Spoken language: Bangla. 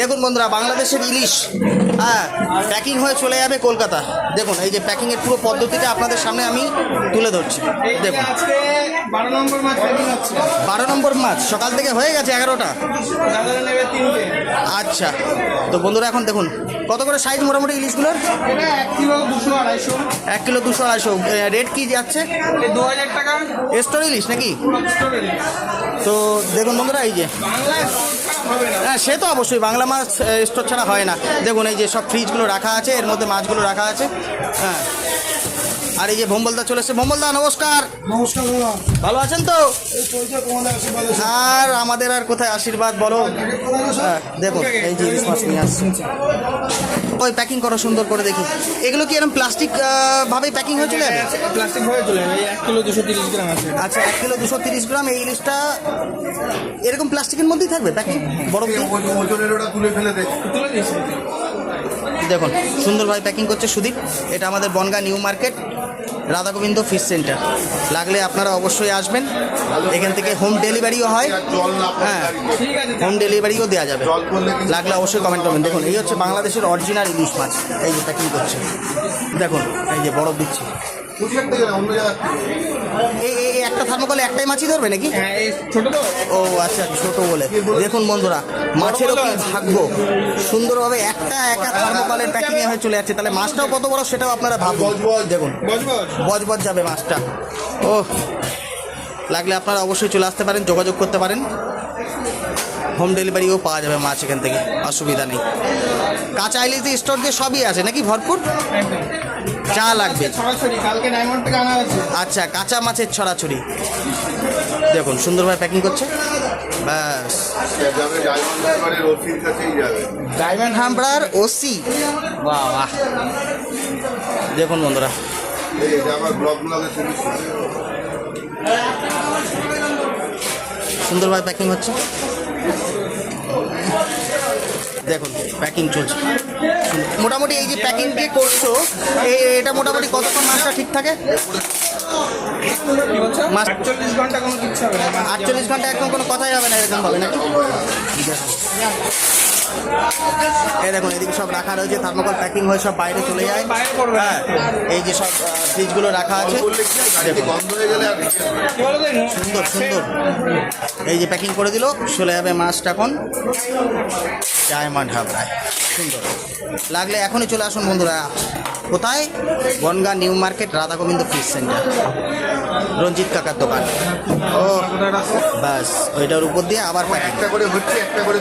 দেখুন বন্ধুরা বাংলাদেশের ইলিশ হ্যাঁ প্যাকিং হয়ে চলে যাবে কলকাতা। দেখুন এই যে প্যাকিংয়ের পুরো পদ্ধতিটা আপনাদের সামনে আমি তুলে ধরছি। দেখুন। বারো নম্বর মাছ বারো নম্বর মাছ সকাল থেকে হয়ে গেছে এগারোটা। আচ্ছা তো বন্ধুরা এখন দেখুন কত করে সাইজ মোটামুটি ইলিশগুলোর? এক কিলো দুশো আড়াইশো। রেট কি যাচ্ছে? দু হাজার টাকা। স্টোর ইলিশ নাকি? তো দেখুন বন্ধুরা এই যে হ্যাঁ সে তো অবশ্যই, বাংলা মাছ স্টোর ছাড়া হয় না। দেখুন, এই যে সব ফ্রিজগুলো রাখা আছে, এর মধ্যে মাছগুলো রাখা আছে। হ্যাঁ। আর এই যে ভোম্বলদা চলে এসছে। ভোম্বলদা নমস্কার। নমস্কার ভালো আছেন তো। আর আমাদের আর কোথায় আশীর্বাদ বলো? হ্যাঁ, দেখুন এই যে ইলিশ মাছ নিয়ে আসছে। ওই প্যাকিং করো সুন্দর করে দেখি। এগুলো কি এরকম প্লাস্টিক ভাবেই প্যাকিং হয়ে চলে যাবে? প্লাস্টিক হয়ে চলে এক কিলো দুশো তিরিশ গ্রাম আছে। আচ্ছা এক কিলো দুশো তিরিশ গ্রাম এই ইলিশটা এরকম প্লাস্টিকের মধ্যেই থাকবে প্যাকিং তুলে ফেলে তুলে দেখুন সুন্দরভাবে প্যাকিং করছে সুদীপ। এটা আমাদের Bongaon new market. Radha Gobinda fish centre লাগলে আপনারা অবশ্যই আসবেন। এখান থেকে হোম ডেলিভারিও হয়। হ্যাঁ হোম ডেলিভারিও দেওয়া যাবে। লাগলে অবশ্যই কমেন্ট করবেন। দেখুন, এই হচ্ছে বাংলাদেশের অরিজিনাল ইলিশ মাছ। এই যে প্যাকিং করছে? দেখুন, এই যে, বরফ দিচ্ছে। অন্য থার্মোকলে একটাই মাছই ধরবে নাকি? হ্যাঁ এই ছোট তো। ও আচ্ছা ছোট বলে। দেখুন বন্ধুরা মাছেরও কি ভাগ্য? সুন্দরভাবে একটা একা থার্মোকলের প্যাকিং এ হয়ে চলে যাচ্ছে। তাহলে মাছটাও কত বড় সেটাও আপনারা ভাবুন। দেখুন বজবজ যাবে মাছটা। ও লাগলে আপনারা অবশ্যই চলে আসতে পারেন যোগাযোগ করতে পারেন। হোম ডেলিভারিও পাওয়া যাবে মাছ এখান থেকে অসুবিধা নেই। কাঁচা ইলিশ দিয়ে স্টোর দিয়ে সবই আছে নাকি ভরপুর? যা লাগবে। আচ্ছা কাঁচা মাছের ছড়াছড়ি। দেখুন সুন্দরভাবে প্যাকিং করছে। ব্যাস। ডায়মন্ড হামরার ওসি বাহ বাহ দেখুন বন্ধুরা। সুন্দরভাবে প্যাকিং হচ্ছে। দেখুন প্যাকিং চলছে। মোটামুটি এই যে প্যাকিং যে করছ এটা মোটামুটি কতক্ষণ মাছটা ঠিক থাকে? আটচল্লিশ ঘণ্টা কোনো কিচ্ছু হবে না। আটচল্লিশ ঘণ্টা একদম কোনো কথাই হবে না এরকম হবে নাকি? এই দেখুন এদিকে সব রাখা রয়েছে থার্মোকল প্যাকিং হয়ে সব বাইরে চলে যায়। হ্যাঁ এই যে সব ফ্রিজগুলো রাখা আছে। সুন্দর সুন্দর। এই যে প্যাকিং করে দিল চলে যাবে মাছটা এখন। ডায়মন্ড হাবড়ায় সুন্দর। লাগলে এখনই চলে আসুন বন্ধুরা। কোথায়? Bongaon new market Radha Gobinda fish centre Ranjit কাকার দোকান। ও বাস ওইটার উপর দিয়ে আবার একটা করে হচ্ছে একটা করে